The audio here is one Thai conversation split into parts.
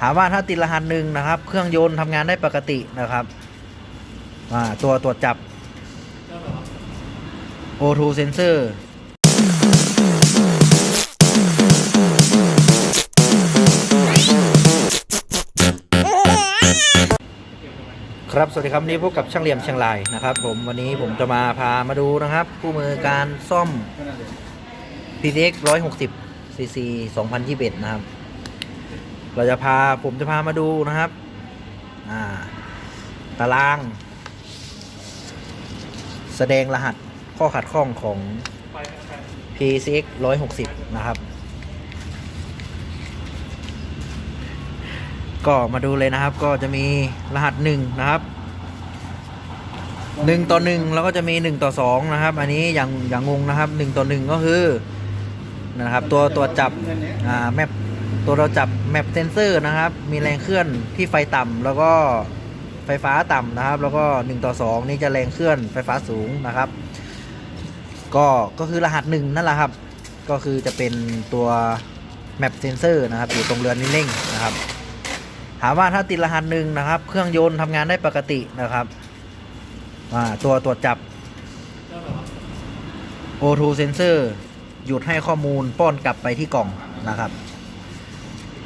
ถามว่าถ้าติดรหัสหนึ่งนะครับ เครื่องยนต์ทำงานได้ปกตินะครับอ่าตัวตรวจจับ O2 sensor ครับ สวัสดีครับวันนี้พบกับช่างเหลี่ยมเชียงรายนะครับ ผมวันนี้ผมจะมาพามาดูนะครับคู่มือการซ่อม PTX 160 cc 2021 นะครับ เราจะพาผมจะพามาดูนะครับาตาราง แสดงรหัสข้อขัดข้องของ PCX 160 นะครับ ก็มาดูเลยนะครับก็จะมีรหัสหนึ่งนะครับหนึ่งต่อหนึ่งแล้วก็จะมีหนึ่งต่อสองนะครับ อันนี้อย่างอย่างงงนะครับหนึ่งต่อหนึ่งก็คือนะครับตัวตัวจับอ่าแมป ตัวเราจับแมปเซนเซอร์นะครับ มีแรงเคลื่อนที่ไฟต่ำแล้วก็ไฟฟ้าต่ำนะครับ แล้วก็1ต่อ2นี่จะแรงเคลื่อนไฟฟ้าสูงนะครับ ก็ก็คือรหัสหนึ่งนั่นแหละครับ ก็คือจะเป็นตัวแมปเซนเซอร์นะครับ อยู่ตรงเรือนนิ่งๆนะครับ ถามว่าถ้าติดรหัสหนึ่งนะครับ เครื่องยนต์ทำงานได้ปกตินะครับตัวตรวจจับ O2 sensor หยุดให้ข้อมูลป้อนกลับไปที่กล่องนะครับ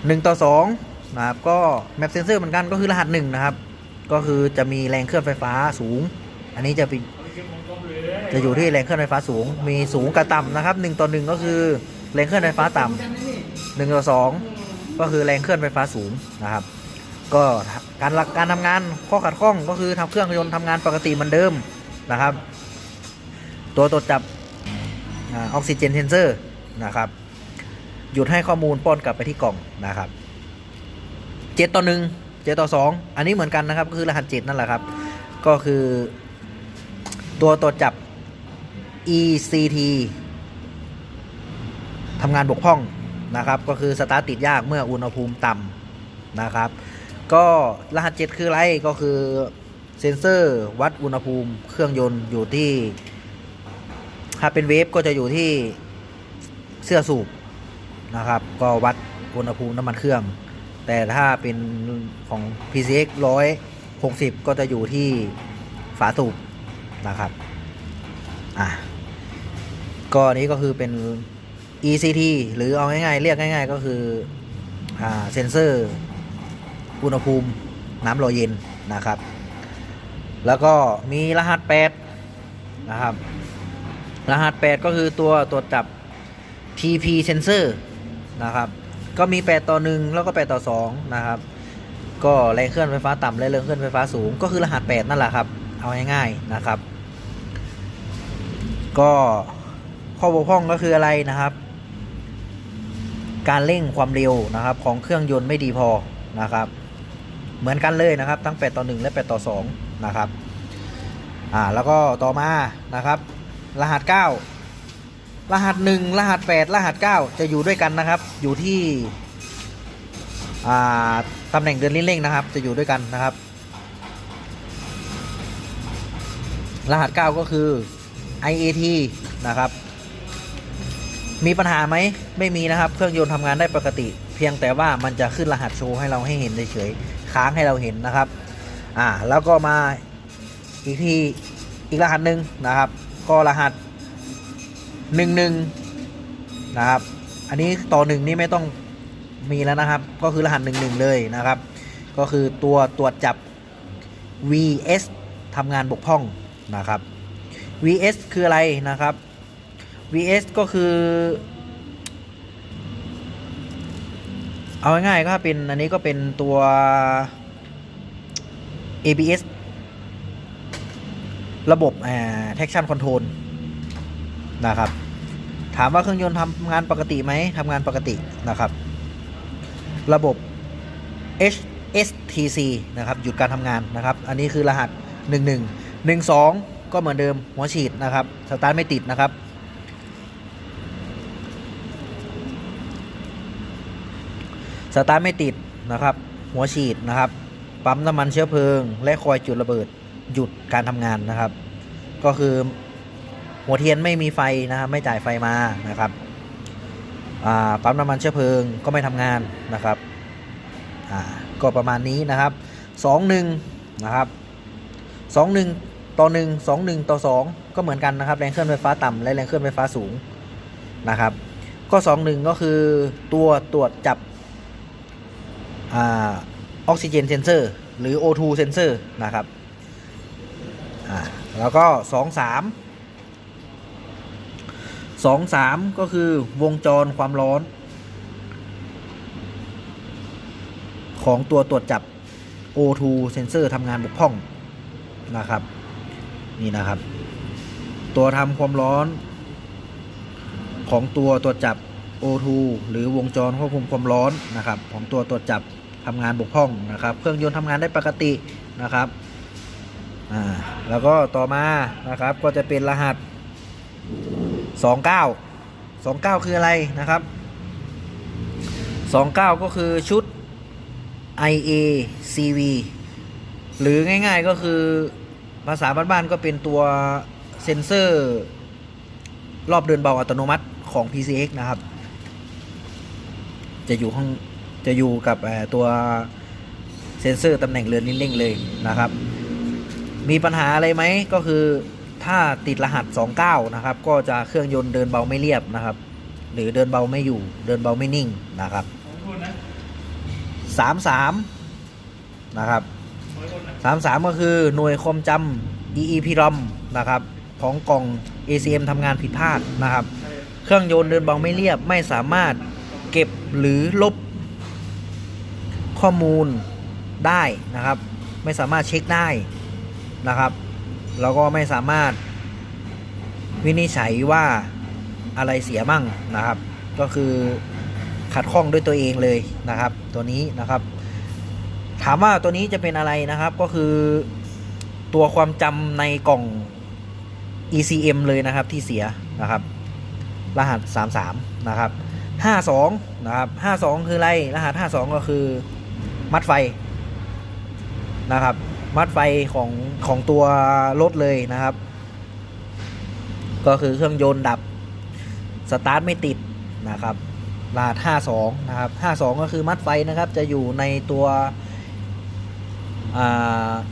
1 ต่อ2นะครับก็ map sensor เหมือนกันก็คือรหัส1นะครับ ก็คือจะมีแรงเคลื่อนไฟฟ้าสูง อันนี้จะเป็นจะอยู่ที่แรงเคลื่อนไฟฟ้าสูง มีสูงกับต่ำนะครับ1ต่อ1ก็คือแรงเคลื่อนไฟฟ้าต่ำ1ต่อ2ก็คือแรงเคลื่อนไฟฟ้าสูงนะครับ ก็การหลักการทำงานข้อขัดข้องก็คือทำเครื่องยนต์ทำงานปกติเหมือนเดิมนะครับ ตัวตรวจจับออกซิเจนเซนเซอร์นะครับ หยุดให้ข้อมูลป้อนกลับไปที่กล่องนะครับเจ็ดต่อหนึ่งเจ็ดต่อสองอันนี้เหมือนกันนะครับก็คือรหัสเจ็ดนั่นแหละครับ ก็คือ ตัวตรวจจับ ECT ทำงานบกพร่องนะครับ ก็คือสตาร์ทติดยากเมื่ออุณหภูมิต่ำนะครับ ก็รหัสเจ็ดคืออะไรก็คือเซนเซอร์วัดอุณหภูมิเครื่องยนต์อยู่ที่ ถ้าเป็นเวฟก็จะอยู่ที่เสื้อสูบ นะครับ ก็วัดอุณหภูมิน้ำมันเครื่อง แต่ถ้าเป็นของ PCX 160 ก็จะอยู่ที่ฝาสูบนะครับอะก็นนี้ก็คือเป็น ECT หรือเอาง่ายๆ เรียกง่าย ๆ ก็คืออ่าเซนเซอร์อุณหภูมิน้ำรอเย็นนะครับ แล้วก็มีรหัส 8 นะครับ รหัส 8 ก็คือตัวตรวจจับ TP sensor นะครับ ก็มี 8 ต่อ 1 แล้วก็ 8 ต่อ 2 นะครับ ก็แรงเคลื่อนไฟฟ้าต่ำและแรงเคลื่อนไฟฟ้าสูง ก็คือรหัส 8 นั่นแหละครับ เอาง่ายๆนะครับ ก็ข้อบกพร่องก็คืออะไรนะครับ การเร่งความเร็วนะครับ ของเครื่องยนต์ไม่ดีพอนะครับ เหมือนกันเลยนะครับ ทั้ง 8 ต่อ 1 และ 8 ต่อ 2 นะครับ อ่า แล้วก็ต่อมานะครับ รหัส 9 รหัส 1 รหัส 8 รหัส 9 จะอยู่ด้วยกันนะครับ อยู่ที่ตำแหน่งเดินลิ้นเร่งนะครับ จะอยู่ด้วยกันนะครับ รหัส 9 ก็คือ IAT นะครับ มีปัญหาไหมไม่มีนะครับ เครื่องยนต์ทำงานได้ปกติ เพียงแต่ว่ามันจะขึ้นรหัสโชว์ให้เราให้เห็นเฉยๆค้างให้เราเห็นนะครับอ่าแล้วก็มาอีกทีอีกรหัสหนึ่งนะครับ ก็รหัส หนึ่งหนึ่งนะครับ อันนี้ต่อหนึ่งนี่ไม่ต้องมีแล้วนะครับ ก็คือรหัสหนึ่งหนึ่งเลยนะครับ ก็คือตัวตรวจจับ VS ทำงานบกพร่องนะครับ VS คืออะไรนะครับ VS ก็คือ เอาง่ายๆก็เป็นอันนี้ก็เป็นตัว ABS ระบบ traction control นะครับ ถามว่าเครื่องยนต์ทำงานปกติไหมทำงานปกตินะครับ ระบบ HSTC นะครับหยุดการทำงานนะครับ อันนี้คือรหัส 11 12 ก็เหมือนเดิมหัวฉีดนะครับสตาร์ทไม่ติดนะครับสตาร์ทไม่ติดนะครับ หัวฉีดนะครับ ปั๊มน้ำมันเชื้อเพลิง และคอยจุดระเบิดหยุดการทำงานนะครับ ก็คือ หัวเทียนไม่มีไฟนะครับไม่จ่ายไฟมานะครับปั๊มน้ำมันเชื้อเพลิงก็ไม่ทำงานนะครับก็ประมาณนี้นะครับสองหนึ่งนะครับสองหนึ่งต่อหนึ่งสองหนึ่งต่อสองก็เหมือนกันนะครับแรงเคลื่อนไฟฟ้าต่ำและแรงเคลื่อนไฟฟ้าสูงนะครับก็สองหนึ่งก็คือตัวตรวจจับออกซิเจนเซนเซอร์หรือ O2 เซนเซอร์นะครับแล้วก็สองสาม สองสามก็คือวงจรความร้อน ของตัวตรวจจับ O2 เซนเซอร์ทำงานบกพร่องนะครับ นี่นะครับ ตัวทำความร้อน ของตัวตรวจจับ O2 หรือวงจรควบคุมความร้อนนะครับ ของตัวตรวจจับทำงานบกพร่องนะครับ เครื่องยนต์ทำงานได้ปกตินะครับ อ่า แล้วก็ต่อมานะครับก็จะเป็นรหัส 29 29 คืออะไรนะครับ 29 ก็คือชุด IACV หรือง่ายๆก็คือภาษาบ้านๆก็เป็นตัวเซ็นเซอร์รอบเดินเบาอัตโนมัติของ PCX นะครับ จะอยู่ข้างจะอยู่กับตัวเซ็นเซอร์ตำแหน่งเรือนนิ้นเร่งเลยนะครับ มีปัญหาอะไรไหมก็คือ ถ้าติดรหัส 29 นะครับ ก็จะเครื่องยนต์เดินเบาไม่เรียบนะครับ หรือเดินเบาไม่อยู่เดินเบาไม่นิ่งนะครับ 33 นะครับ 33 ก็คือหน่วยความจำ EEPROM นะครับ ของกล่อง ACM ทำงานผิดพลาดนะครับ เครื่องยนต์เดินเบาไม่เรียบไม่สามารถเก็บหรือลบข้อมูลได้นะครับ ไม่สามารถเช็คได้นะครับ แล้วก็ไม่สามารถวินิจฉัยว่าอะไรเสียมั่งนะครับ ก็คือขัดข้องด้วยตัวเองเลยนะครับ ตัวนี้นะครับ ถามว่าตัวนี้จะเป็นอะไรนะครับก็คือตัวความจำในกล่อง ECM เลยนะครับที่เสียนะครับ รหัส 33 นะครับ 52 นะครับ 52 คืออะไร รหัส 52 ก็คือมัดไฟนะครับ มัดไฟของของตัวรถเลยนะครับ ก็คือเครื่องยนต์ดับสตาร์ทไม่ติดนะครับรหัส52 นะครับ 52 ก็คือมัดไฟนะครับ จะอยู่ในตัว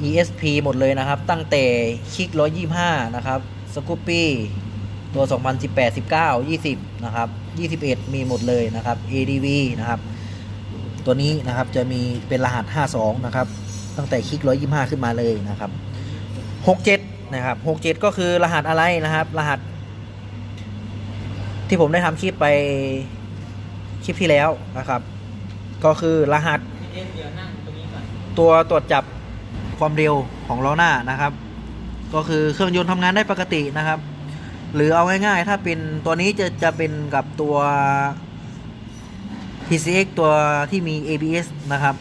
ESP หมดเลยนะครับ ตั้งแต่คิก 125 นะครับสกูปปี้ตัว 2018 19 20 นะครับ 21 มีหมดเลยนะครับ ADV นะครับ ตัวนี้นะครับจะมีเป็นรหัส 52 นะครับ ตั้งแต่คลิก125ขึ้นมาเลยนะครับ67นะครับ67ก็คือรหัสอะไรนะครับ รหัส ที่ผมได้ทำคลิปไปคลิปที่แล้วนะครับ ก็คือรหัสตัวตรวจจับความเร็วของล้อหน้านะครับ ก็คือเครื่องยนต์ทำงานได้ปกตินะครับ หรือเอาง่ายๆ ถ้าเป็นตัวนี้จะจะเป็นกับตัว PCX ตัวที่มี ABS นะครับ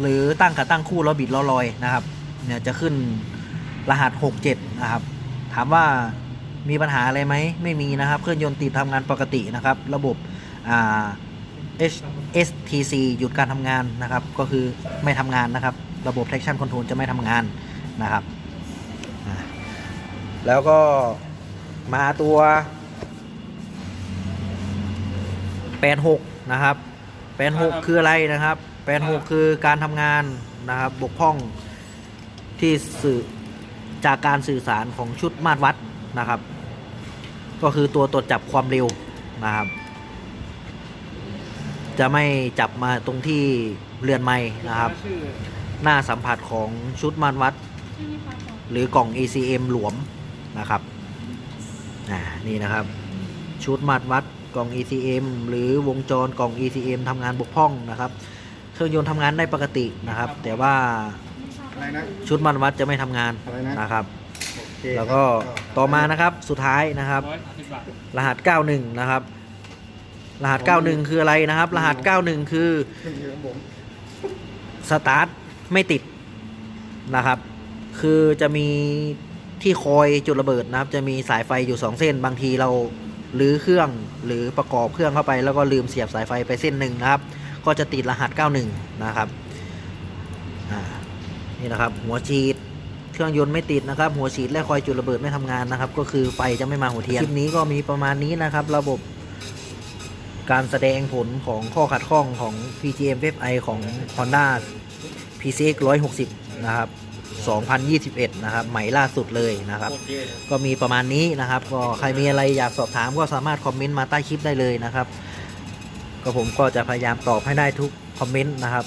หรือตั้งกับตั้งคู่แล้วบิดล้อลอยนะครับเนี่ยจะขึ้นรหัส 67 นะครับ ถามว่ามีปัญหาอะไรไหมไม่มีนะครับ เครื่องยนต์ติดทำงานปกตินะครับ ระบบอ่า HSTC หยุดการทำงานนะครับ ก็คือไม่ทำงานนะครับ ระบบ traction control จะไม่ทำงานนะครับอ่าแล้วก็มาตัว 86 นะครับ 86 คืออะไรนะครับ 86คือการทำงานนะครับบกพร่องที่สื่อจากการสื่อสารของชุดมาตรวัดนะครับ ก็คือตัวตรวจจับความเร็วนะครับ จะไม่จับมาตรงที่เรือนไม้นะครับ หน้าสัมผัสของชุดมาตรวัด หรือกล่อง ACM หลวมนะครับอ่านี่นะครับ ชุดมาตรวัดกล่อง ECM หรือวงจรกล่อง ECM ทำงานบกพร่องนะครับ เครื่องยนต์ทำงานได้ปกตินะครับ แต่ว่าอะไรนะ ชุดมาตรวัดจะไม่ทำงานอะไรนะ นะครับ โอเคแล้วก็ต่อมานะครับสุดท้ายนะครับ ร้อยสามสิบบาทรหัส 91 นะครับ รหัส 91 คืออะไรนะครับ รหัส 91 คือเครื่องมือของผมสตาร์ทไม่ติดนะครับ คือจะมีที่คอยจุดระเบิดนะครับ จะมีสายไฟอยู่ 2 เส้น บางทีเรารื้อเครื่องหรือประกอบเครื่องเข้าไป แล้วก็ลืมเสียบสายไฟไปเส้นหนึ่งนะครับ ก็จะติดรหัส 91 นะครับอ่านี่นะครับ หัวฉีดเครื่องยนต์ไม่ติดนะครับ หัวฉีดและคอยจุดระเบิดไม่ทำงานนะครับ ก็คือไฟจะไม่มาหัวเทียนคลิปนี้ก็มีประมาณนี้นะครับ ระบบการแสดงผลของข้อขัดข้องของ PGM FI ของ Honda PCX 160 นะครับ 2021 นะครับ ใหม่ล่าสุดเลยนะครับ ก็มีประมาณนี้นะครับ ก็ใครมีอะไรอยากสอบถามก็สามารถคอมเมนต์มาใต้คลิปได้เลยนะครับ ก็ผมก็จะพยายามตอบให้ได้ทุกคอมเมนต์นะครับ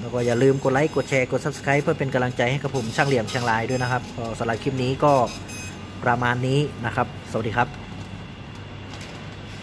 แล้วก็อย่าลืมกดไลค์กดแชร์กด Subscribe เพื่อเป็นกำลังใจให้กับผมช่างเหลี่ยมช่างลายด้วยนะครับสำหรับคลิปนี้ก็ประมาณนี้นะครับ สวัสดีครับ